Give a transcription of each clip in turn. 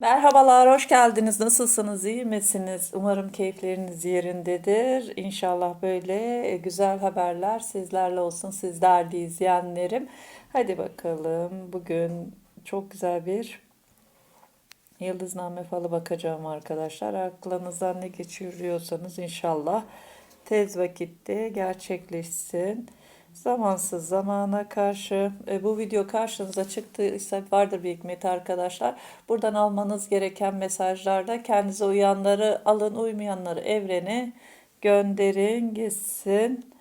Merhabalar, hoş geldiniz. Nasılsınız, iyi misiniz? Umarım keyifleriniz yerindedir. İnşallah böyle e, güzel haberler sizlerle olsun, siz değerli izleyenlerim. Hadi bakalım, bugün çok güzel bir yıldızname falı bakacağım arkadaşlar. Aklınızdan ne geçiriyorsanız inşallah tez vakitte gerçekleşsin. Zamansız zamana karşı e, bu video karşınıza çıktıysa vardır bir hikmeti arkadaşlar. Buradan almanız gereken mesajlarda kendinize uyanları alın, uymayanları evrene gönderin gitsin.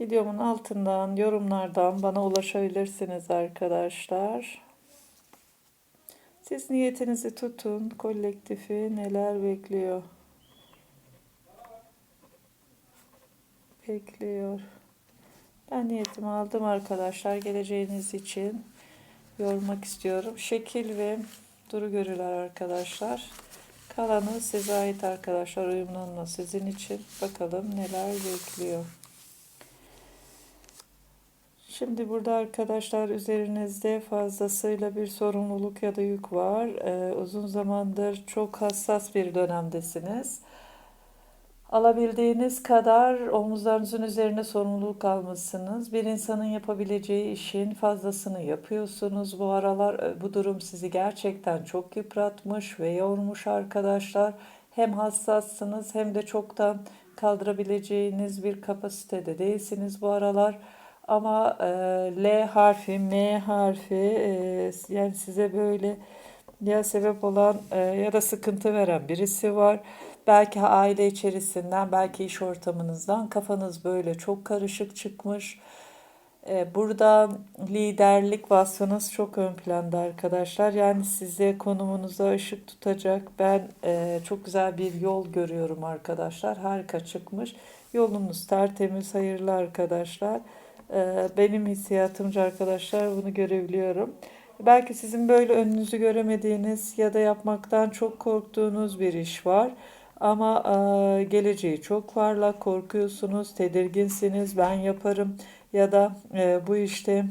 Videomun altından, yorumlardan bana ulaşabilirsiniz arkadaşlar. Siz niyetinizi tutun. Kolektifi neler bekliyor? Bekliyor. Ben niyetimi aldım arkadaşlar. Geleceğiniz için yormak istiyorum. Şekil ve duru görüler arkadaşlar. Kalanı size ait arkadaşlar. Uyumlanma sizin için. Bakalım neler bekliyor. Şimdi burada arkadaşlar üzerinizde fazlasıyla bir sorumluluk ya da yük var. Ee, uzun zamandır çok hassas bir dönemdesiniz. Alabildiğiniz kadar omuzlarınızın üzerine sorumluluk almışsınız. Bir insanın yapabileceği işin fazlasını yapıyorsunuz. Bu aralar e, bu durum sizi gerçekten çok yıpratmış ve yormuş arkadaşlar. Hem hassassınız hem de çoktan kaldırabileceğiniz bir kapasitede değilsiniz bu aralar. Ama e, L harfi, M harfi e, yani size böyle ya sebep olan e, ya da sıkıntı veren birisi var. Belki aile içerisinden, belki iş ortamınızdan kafanız böyle çok karışık çıkmış. E, burada liderlik vasfınız çok ön planda arkadaşlar. Yani size konumunuza ışık tutacak. Ben e, çok güzel bir yol görüyorum arkadaşlar. Harika çıkmış. Yolunuz tertemiz, hayırlı arkadaşlar. E, benim hissiyatımca arkadaşlar bunu görebiliyorum. Belki sizin böyle önünüzü göremediğiniz ya da yapmaktan çok korktuğunuz bir iş var. Ama e, geleceği çok parlak, korkuyorsunuz, tedirginsiniz, ben yaparım ya da e, bu işte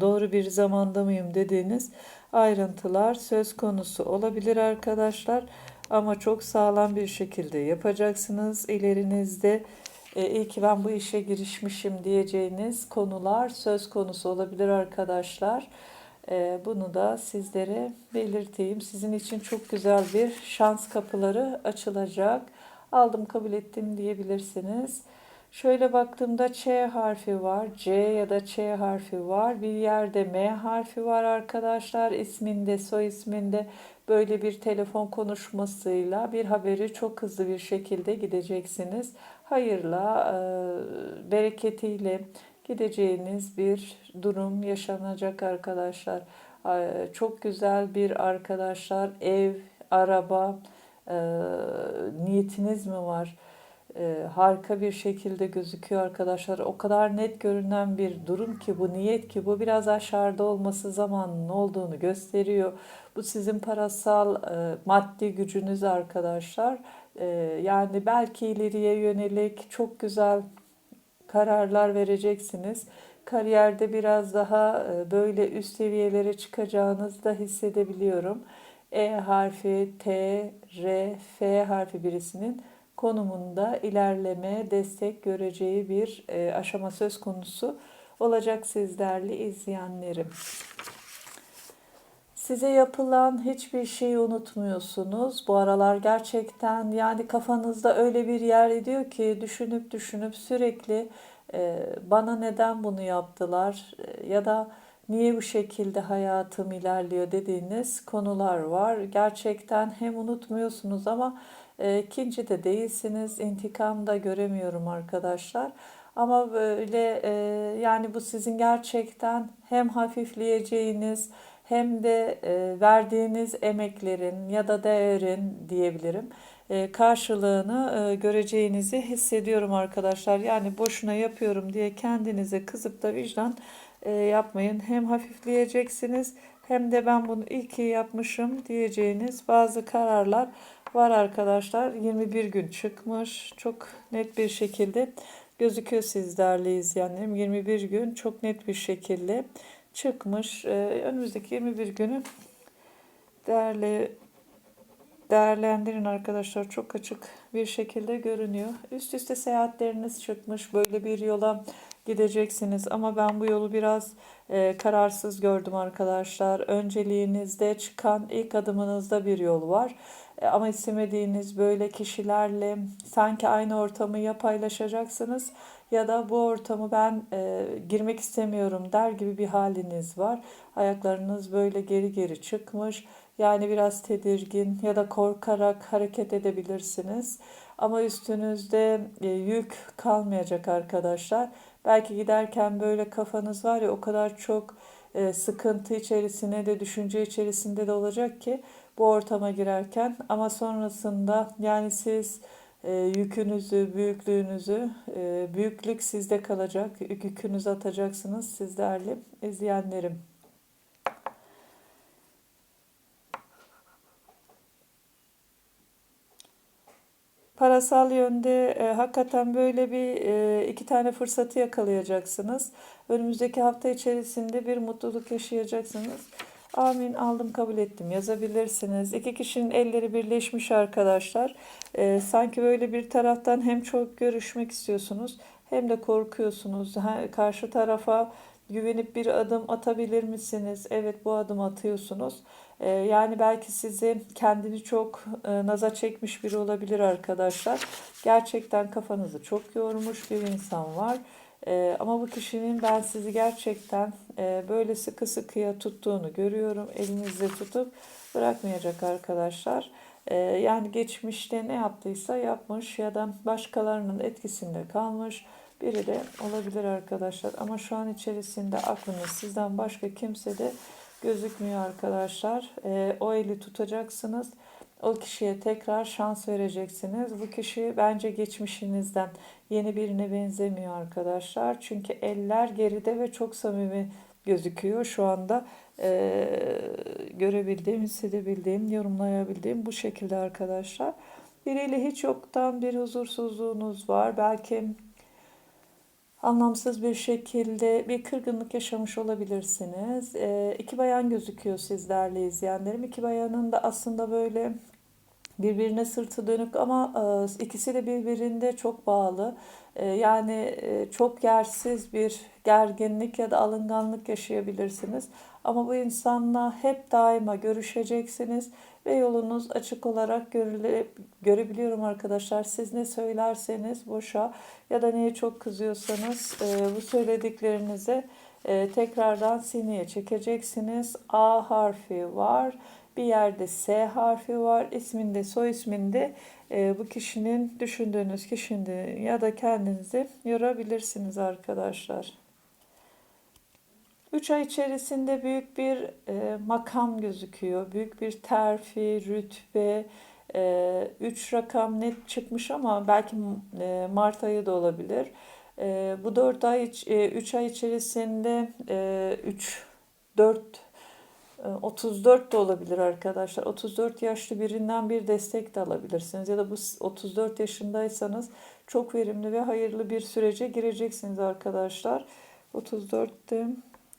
doğru bir zamanda mıyım dediğiniz ayrıntılar söz konusu olabilir arkadaşlar. Ama çok sağlam bir şekilde yapacaksınız ilerinizde. E, iyi ki ben bu işe girişmişim diyeceğiniz konular söz konusu olabilir arkadaşlar. Ee, bunu da sizlere belirteyim. Sizin için çok güzel bir şans kapıları açılacak. Aldım kabul ettim diyebilirsiniz. Şöyle baktığımda Ç harfi var, C ya da Ç harfi var. Bir yerde M harfi var arkadaşlar. İsminde, soy isminde böyle bir telefon konuşmasıyla bir haberi çok hızlı bir şekilde gideceksiniz. Hayırla, e, bereketiyle, gideceğiniz bir durum yaşanacak arkadaşlar. Çok güzel bir arkadaşlar ev, araba e, niyetiniz mi var? E, harika bir şekilde gözüküyor arkadaşlar. O kadar net görünen bir durum ki bu niyet ki bu biraz aşağıda olması zamanın olduğunu gösteriyor. Bu sizin parasal e, maddi gücünüz arkadaşlar. Yani belki ileriye yönelik çok güzel kararlar vereceksiniz. Kariyerde biraz daha e, böyle üst seviyelere çıkacağınızı da hissedebiliyorum. E harfi, T, R, F harfi birisinin konumunda ilerleme, destek göreceği bir e, aşama söz konusu olacak sizlerle izleyenlerim. Size yapılan hiçbir şeyi unutmuyorsunuz. Bu aralar gerçekten yani kafanızda öyle bir yer ediyor ki düşünüp düşünüp sürekli e, bana neden bunu yaptılar e, ya da niye bu şekilde hayatım ilerliyor dediğiniz konular var. Gerçekten hem unutmuyorsunuz ama e, ikinci de değilsiniz. İntikam da göremiyorum arkadaşlar. Ama böyle e, yani bu sizin gerçekten hem hafifleyeceğiniz hem de e, verdiğiniz emeklerin ya da değerin diyebilirim e, karşılığını e, göreceğinizi hissediyorum arkadaşlar. Yani boşuna yapıyorum diye kendinize kızıp da vicdan yapmayın. Hem hafifleyeceksiniz hem de ben bunu iyi ki yapmışım diyeceğiniz bazı kararlar var arkadaşlar. 21 gün çıkmış. Çok net bir şekilde gözüküyor siz değerli izleyenlerim. 21 gün çok net bir şekilde çıkmış. Ee, önümüzdeki 21 günü Değerli değerlendirin arkadaşlar çok açık bir şekilde görünüyor. Üst üste seyahatleriniz çıkmış böyle bir yola gideceksiniz ama ben bu yolu biraz e, kararsız gördüm arkadaşlar. Önceliğinizde çıkan ilk adımınızda bir yol var. E, ama istemediğiniz böyle kişilerle sanki aynı ortamı ya paylaşacaksınız ya da bu ortamı ben e, girmek istemiyorum der gibi bir haliniz var. Ayaklarınız böyle geri geri çıkmış. Yani biraz tedirgin ya da korkarak hareket edebilirsiniz. Ama üstünüzde e, yük kalmayacak arkadaşlar. Belki giderken böyle kafanız var ya o kadar çok e, sıkıntı içerisine de düşünce içerisinde de olacak ki bu ortama girerken ama sonrasında yani siz e, yükünüzü, büyüklüğünüzü, e, büyüklük sizde kalacak. Yükünüzü atacaksınız siz değerli izleyenlerim. Parasal yönde e, hakikaten böyle bir e, iki tane fırsatı yakalayacaksınız. Önümüzdeki hafta içerisinde bir mutluluk yaşayacaksınız. Amin aldım kabul ettim yazabilirsiniz. İki kişinin elleri birleşmiş arkadaşlar. E, sanki böyle bir taraftan hem çok görüşmek istiyorsunuz hem de korkuyorsunuz. Ha, karşı tarafa güvenip bir adım atabilir misiniz? Evet bu adım atıyorsunuz. Ee, yani belki sizi kendini çok e, naza çekmiş biri olabilir arkadaşlar. Gerçekten kafanızı çok yormuş bir insan var. Ee, ama bu kişinin ben sizi gerçekten e, böyle sıkı sıkıya tuttuğunu görüyorum. Elinizde tutup bırakmayacak arkadaşlar. Ee, yani geçmişte ne yaptıysa yapmış ya da başkalarının etkisinde kalmış biri de olabilir arkadaşlar. Ama şu an içerisinde aklınız sizden başka kimse de gözükmüyor arkadaşlar. E, o eli tutacaksınız. O kişiye tekrar şans vereceksiniz. Bu kişi bence geçmişinizden yeni birine benzemiyor arkadaşlar. Çünkü eller geride ve çok samimi gözüküyor şu anda. E, görebildiğim, hissedebildiğim, yorumlayabildiğim bu şekilde arkadaşlar. Biriyle hiç yoktan bir huzursuzluğunuz var. Belki anlamsız bir şekilde bir kırgınlık yaşamış olabilirsiniz. E, iki bayan gözüküyor sizlerle izleyenlerim. İki bayanın da aslında böyle birbirine sırtı dönük ama e, ikisi de birbirinde çok bağlı. E, yani e, çok yersiz bir gerginlik ya da alınganlık yaşayabilirsiniz. Ama bu insanla hep daima görüşeceksiniz ve yolunuz açık olarak görüle, görebiliyorum arkadaşlar. Siz ne söylerseniz boşa ya da neye çok kızıyorsanız e, bu söylediklerinizi e, tekrardan sineye çekeceksiniz. A harfi var. Bir yerde S harfi var. İsminde, soy isminde e, bu kişinin düşündüğünüz kişinin ya da kendinizi yorabilirsiniz arkadaşlar. 3 ay içerisinde büyük bir e, makam gözüküyor. Büyük bir terfi, rütbe, 3 e, rakam net çıkmış ama belki e, Mart ayı da olabilir. E, bu 4 ay, 3 e, ay içerisinde e, 3, 4, 34 de olabilir arkadaşlar. 34 yaşlı birinden bir destek de alabilirsiniz. Ya da bu 34 yaşındaysanız çok verimli ve hayırlı bir sürece gireceksiniz arkadaşlar. 34'te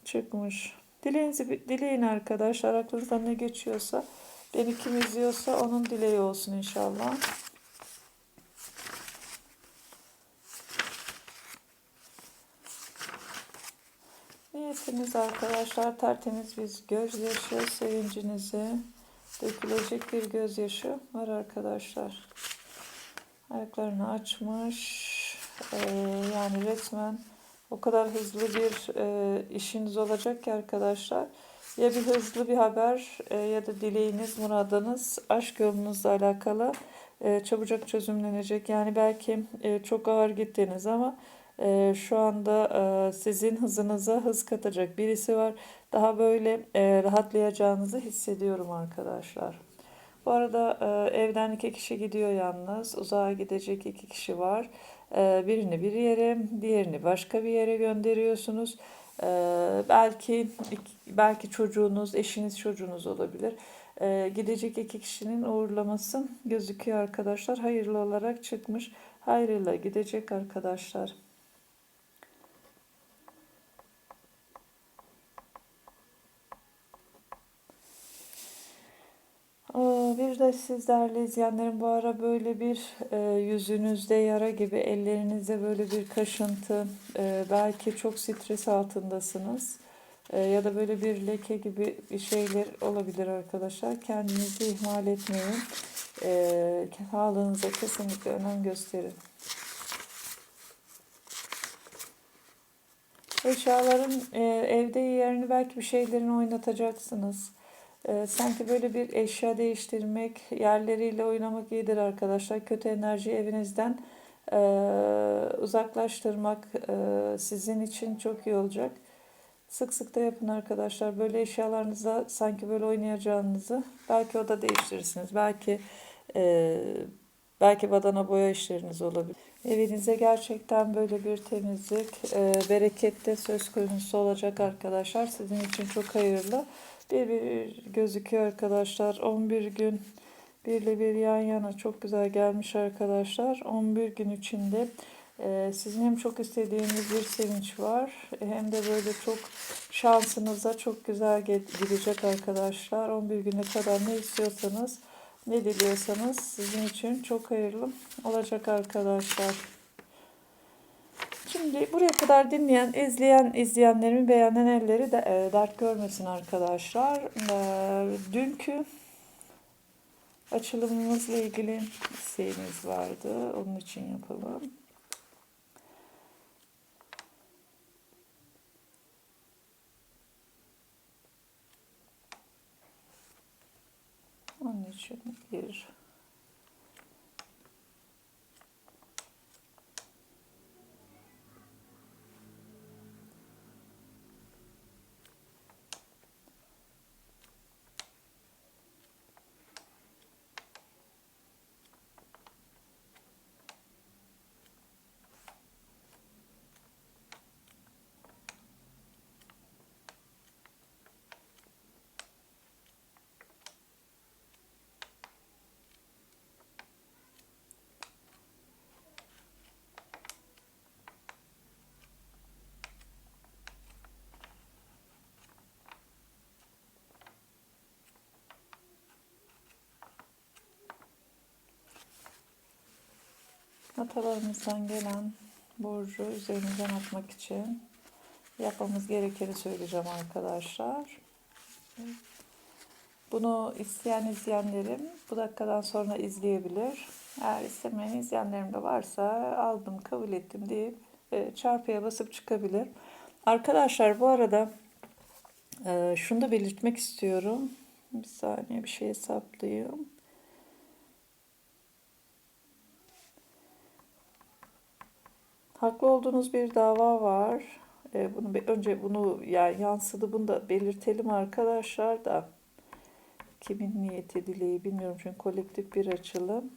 çıkmış. Dileğinizi dileyin arkadaşlar. Aklınızdan ne geçiyorsa beni kim izliyorsa onun dileği olsun inşallah. Niyetiniz arkadaşlar tertemiz bir gözyaşı sevincinizi dökülecek bir gözyaşı var arkadaşlar. Ayaklarını açmış. Ee, yani resmen o kadar hızlı bir e, işiniz olacak ki arkadaşlar. Ya bir hızlı bir haber e, ya da dileğiniz, muradınız aşk yolunuzla alakalı e, çabucak çözümlenecek. Yani belki e, çok ağır gittiniz ama e, şu anda e, sizin hızınıza hız katacak birisi var. Daha böyle e, rahatlayacağınızı hissediyorum arkadaşlar. Bu arada e, evden iki kişi gidiyor yalnız. Uzağa gidecek iki kişi var. Birini bir yere, diğerini başka bir yere gönderiyorsunuz. Belki belki çocuğunuz, eşiniz çocuğunuz olabilir. Gidecek iki kişinin uğurlaması gözüküyor arkadaşlar. Hayırlı olarak çıkmış. Hayrıyla gidecek arkadaşlar. Bir de siz değerli izleyenlerim bu ara böyle bir e, yüzünüzde yara gibi, ellerinizde böyle bir kaşıntı, e, belki çok stres altındasınız E, ya da böyle bir leke gibi bir şeyler olabilir arkadaşlar. Kendinizi ihmal etmeyin. E, sağlığınıza kesinlikle önem gösterin. Eşyaların e, evde yerini belki bir şeylerin oynatacaksınız. E, sanki böyle bir eşya değiştirmek, yerleriyle oynamak iyidir arkadaşlar. Kötü enerjiyi evinizden e, uzaklaştırmak e, sizin için çok iyi olacak. Sık sık da yapın arkadaşlar. Böyle eşyalarınıza sanki böyle oynayacağınızı belki oda değiştirirsiniz. Belki e, belki badana boya işleriniz olabilir. Evinize gerçekten böyle bir temizlik, e, bereket de söz konusu olacak arkadaşlar. Sizin için çok hayırlı. Bir bir gözüküyor arkadaşlar. 11 gün birle bir yan yana çok güzel gelmiş arkadaşlar. 11 gün içinde e, sizin hem çok istediğiniz bir sevinç var hem de böyle çok şansınıza çok güzel gidecek arkadaşlar. 11 güne kadar ne istiyorsanız ne diliyorsanız sizin için çok hayırlı olacak arkadaşlar. Şimdi buraya kadar dinleyen, izleyen, izleyenlerimin beğenen elleri de e, dert görmesin arkadaşlar. E, dünkü açılımımızla ilgili isteğiniz vardı. Onun için yapalım. Onun için bir Atalarımızdan gelen borcu üzerimizden atmak için yapmamız gerekeni söyleyeceğim arkadaşlar. Bunu isteyen izleyenlerim bu dakikadan sonra izleyebilir. Eğer istemeyen izleyenlerim de varsa aldım kabul ettim deyip e, çarpıya basıp çıkabilir. Arkadaşlar bu arada e, şunu da belirtmek istiyorum. Bir saniye bir şey hesaplayayım. Haklı olduğunuz bir dava var. E, bunu önce bunu yani yansıdı bunu da belirtelim arkadaşlar da. Kimin niyeti dileği bilmiyorum çünkü kolektif bir açılım.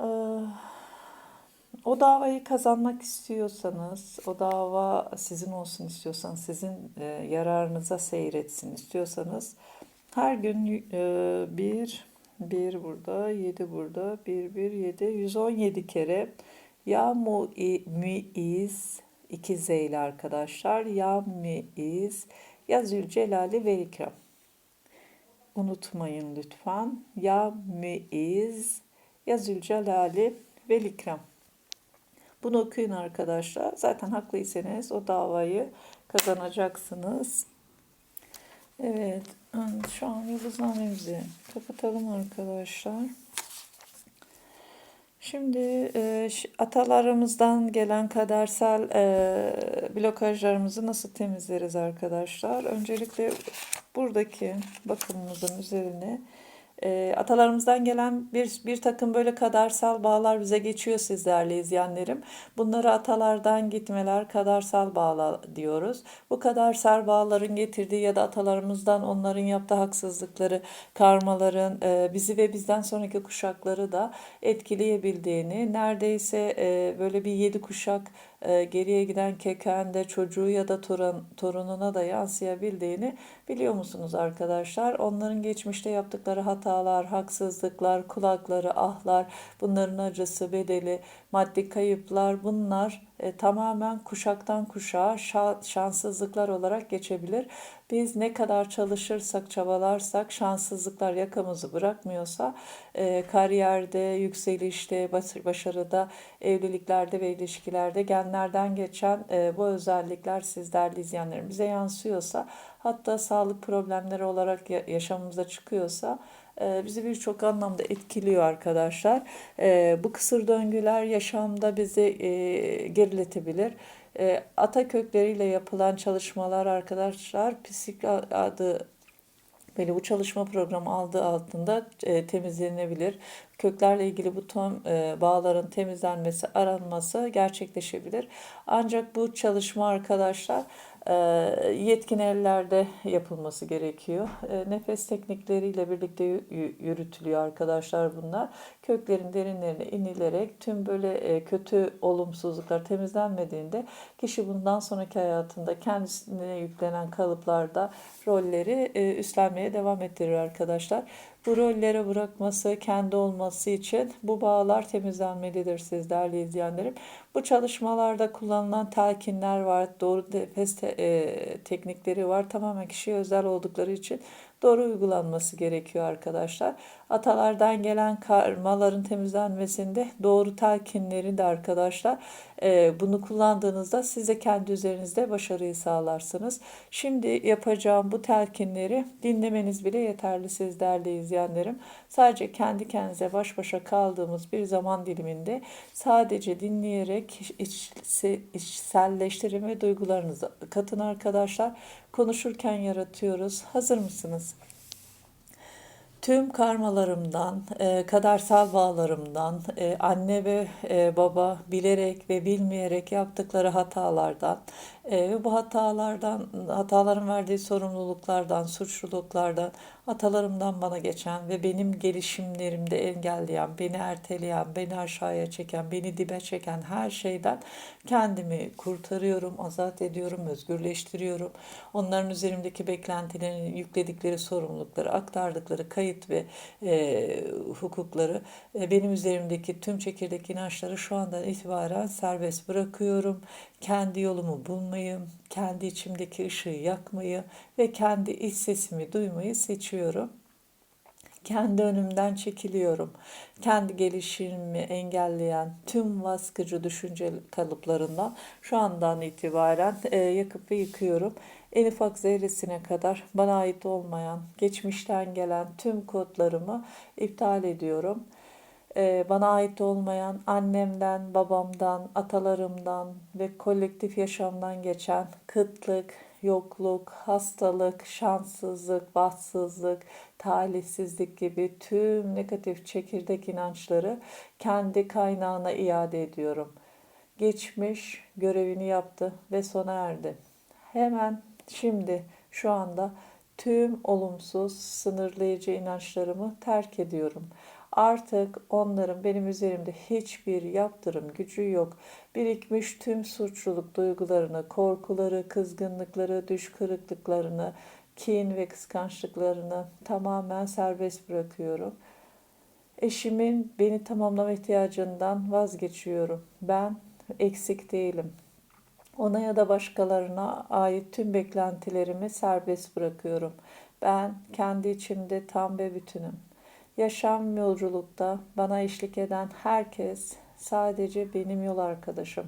Ee, o davayı kazanmak istiyorsanız, o dava sizin olsun istiyorsanız, sizin e, yararınıza seyretsin istiyorsanız her gün e, bir, bir burada, yedi burada, bir, bir, yedi, 117 kere ya mu, müiz iki z ile arkadaşlar. Ya müiz ya Zülcelali ve İkram. Unutmayın lütfen. Ya müiz ya Zülcelali ve İkram. Bunu okuyun arkadaşlar. Zaten haklıysanız o davayı kazanacaksınız. Evet. Şu an yıldıznamemizi kapatalım arkadaşlar. Şimdi e, atalarımızdan gelen kadersel e, blokajlarımızı nasıl temizleriz arkadaşlar? Öncelikle buradaki bakımımızın üzerine e, atalarımızdan gelen bir, bir takım böyle kadersel bağlar bize geçiyor sizlerle izleyenlerim. Bunları atalardan gitmeler kadersel bağlar diyoruz. Bu kadersel bağların getirdiği ya da atalarımızdan onların yaptığı haksızlıkları, karmaların e, bizi ve bizden sonraki kuşakları da etkileyebildiğini, neredeyse e, böyle bir yedi kuşak e, geriye giden kekende çocuğu ya da torun, torununa da yansıyabildiğini biliyor musunuz arkadaşlar? Onların geçmişte yaptıkları hatalar, haksızlıklar, kulakları, ahlar, bunların acısı, bedeli, maddi kayıplar bunlar e, tamamen kuşaktan kuşağa şa- şanssızlıklar olarak geçebilir. Biz ne kadar çalışırsak, çabalarsak, şanssızlıklar yakamızı bırakmıyorsa e, kariyerde, yükselişte, başarıda, evliliklerde ve ilişkilerde genlerden geçen e, bu özellikler siz değerli izleyenlerimize yansıyorsa, hatta sağlık problemleri olarak ya- yaşamımıza çıkıyorsa bizi birçok anlamda etkiliyor arkadaşlar. E, bu kısır döngüler yaşamda bizi e, geriletebilir. E, ata kökleriyle yapılan çalışmalar arkadaşlar psik adı Böyle bu çalışma programı aldığı altında e, temizlenebilir. Köklerle ilgili bu tüm e, bağların temizlenmesi, aranması gerçekleşebilir. Ancak bu çalışma arkadaşlar yetkin ellerde yapılması gerekiyor. E, nefes teknikleriyle birlikte yürütülüyor arkadaşlar bunlar. Köklerin derinlerine inilerek tüm böyle e, kötü olumsuzluklar temizlenmediğinde kişi bundan sonraki hayatında kendisine yüklenen kalıplarda rolleri e, üstlenmeye devam ettirir arkadaşlar. Bu rollere bırakması, kendi olması için bu bağlar temizlenmelidir siz değerli izleyenlerim. Bu çalışmalarda kullanılan telkinler var, doğru nefes te, e, teknikleri var. Tamamen kişiye özel oldukları için doğru uygulanması gerekiyor arkadaşlar. Atalardan gelen karmaların temizlenmesinde doğru telkinleri de arkadaşlar e, bunu kullandığınızda siz de kendi üzerinizde başarıyı sağlarsınız. Şimdi yapacağım bu telkinleri dinlemeniz bile yeterli siz değerli izleyenlerim. Sadece kendi kendinize baş başa kaldığımız bir zaman diliminde sadece dinleyerek iç, içselleştirin ve duygularınızı katın arkadaşlar. Konuşurken yaratıyoruz. Hazır mısınız? Tüm karmalarımdan, e, kadersel bağlarımdan, e, anne ve e, baba bilerek ve bilmeyerek yaptıkları hatalardan e, ve bu hatalardan, hataların verdiği sorumluluklardan, suçluluklardan, atalarımdan bana geçen ve benim gelişimlerimde engelleyen, beni erteleyen, beni aşağıya çeken, beni dibe çeken her şeyden kendimi kurtarıyorum, azat ediyorum, özgürleştiriyorum. Onların üzerimdeki beklentilerini, yükledikleri sorumlulukları, aktardıkları kayıt ve e, hukukları, e, benim üzerimdeki tüm çekirdek inançları şu andan itibaren serbest bırakıyorum. Kendi yolumu bulmayı, kendi içimdeki ışığı yakmayı ve kendi iç sesimi duymayı seçiyorum. Kendi önümden çekiliyorum. Kendi gelişimimi engelleyen tüm baskıcı düşünce kalıplarından şu andan itibaren e, yakıp ve yıkıyorum. En ufak zerresine kadar bana ait olmayan, geçmişten gelen tüm kodlarımı iptal ediyorum. E, bana ait olmayan annemden, babamdan, atalarımdan ve kolektif yaşamdan geçen kıtlık, yokluk, hastalık, şanssızlık, bahtsızlık, talihsizlik gibi tüm negatif çekirdek inançları kendi kaynağına iade ediyorum. Geçmiş görevini yaptı ve sona erdi. Hemen şimdi şu anda tüm olumsuz, sınırlayıcı inançlarımı terk ediyorum. Artık onların benim üzerimde hiçbir yaptırım gücü yok. Birikmiş tüm suçluluk duygularını, korkuları, kızgınlıkları, düş kırıklıklarını, kin ve kıskançlıklarını tamamen serbest bırakıyorum. Eşimin beni tamamlama ihtiyacından vazgeçiyorum. Ben eksik değilim. Ona ya da başkalarına ait tüm beklentilerimi serbest bırakıyorum. Ben kendi içimde tam ve bütünüm. Yaşam yolculukta bana eşlik eden herkes sadece benim yol arkadaşım.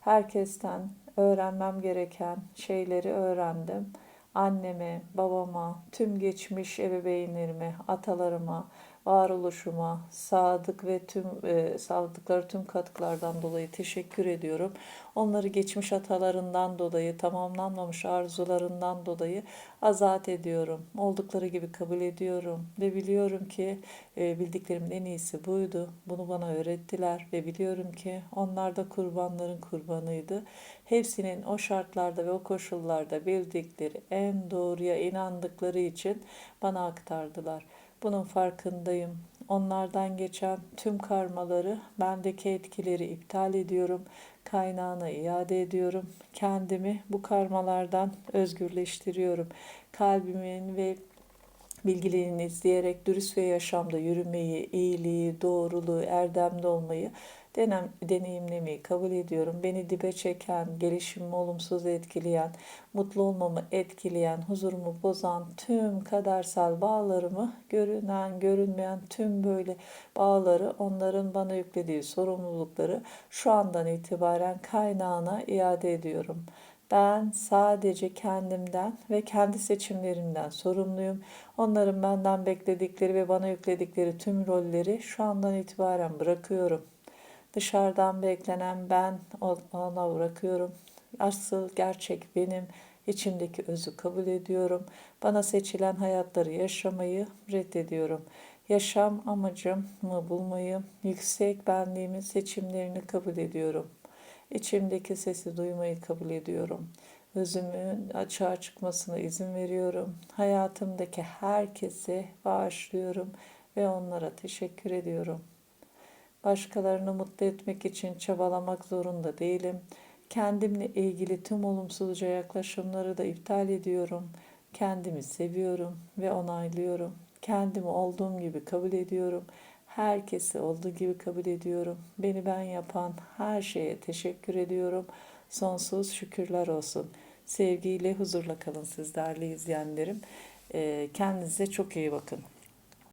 Herkesten öğrenmem gereken şeyleri öğrendim. Anneme, babama, tüm geçmiş ebeveynlerime, atalarıma, varoluşuma, sadık ve tüm e, sağladıkları tüm katkılardan dolayı teşekkür ediyorum. Onları geçmiş atalarından dolayı, tamamlanmamış arzularından dolayı azat ediyorum. Oldukları gibi kabul ediyorum ve biliyorum ki e, bildiklerimin en iyisi buydu. Bunu bana öğrettiler ve biliyorum ki onlar da kurbanların kurbanıydı. Hepsinin o şartlarda ve o koşullarda bildikleri en doğruya inandıkları için bana aktardılar. Bunun farkındayım. Onlardan geçen tüm karmaları, bendeki etkileri iptal ediyorum. Kaynağına iade ediyorum. Kendimi bu karmalardan özgürleştiriyorum. Kalbimin ve bilgiliğini izleyerek dürüst ve yaşamda yürümeyi, iyiliği, doğruluğu, erdemli olmayı denem, deneyimlemeyi kabul ediyorum. Beni dibe çeken, gelişimimi olumsuz etkileyen, mutlu olmamı etkileyen, huzurumu bozan tüm kadersel bağlarımı, görünen, görünmeyen tüm böyle bağları, onların bana yüklediği sorumlulukları şu andan itibaren kaynağına iade ediyorum. Ben sadece kendimden ve kendi seçimlerimden sorumluyum. Onların benden bekledikleri ve bana yükledikleri tüm rolleri şu andan itibaren bırakıyorum. Dışarıdan beklenen ben ona bırakıyorum. Asıl gerçek benim. İçimdeki özü kabul ediyorum. Bana seçilen hayatları yaşamayı reddediyorum. Yaşam amacımı bulmayı, yüksek benliğimin seçimlerini kabul ediyorum. İçimdeki sesi duymayı kabul ediyorum. Özümün açığa çıkmasına izin veriyorum. Hayatımdaki herkese bağışlıyorum ve onlara teşekkür ediyorum. Başkalarını mutlu etmek için çabalamak zorunda değilim. Kendimle ilgili tüm olumsuzca yaklaşımları da iptal ediyorum. Kendimi seviyorum ve onaylıyorum. Kendimi olduğum gibi kabul ediyorum. Herkesi olduğu gibi kabul ediyorum. Beni ben yapan her şeye teşekkür ediyorum. Sonsuz şükürler olsun. Sevgiyle, huzurla kalın siz değerli izleyenlerim. Ee, Kendinize çok iyi bakın.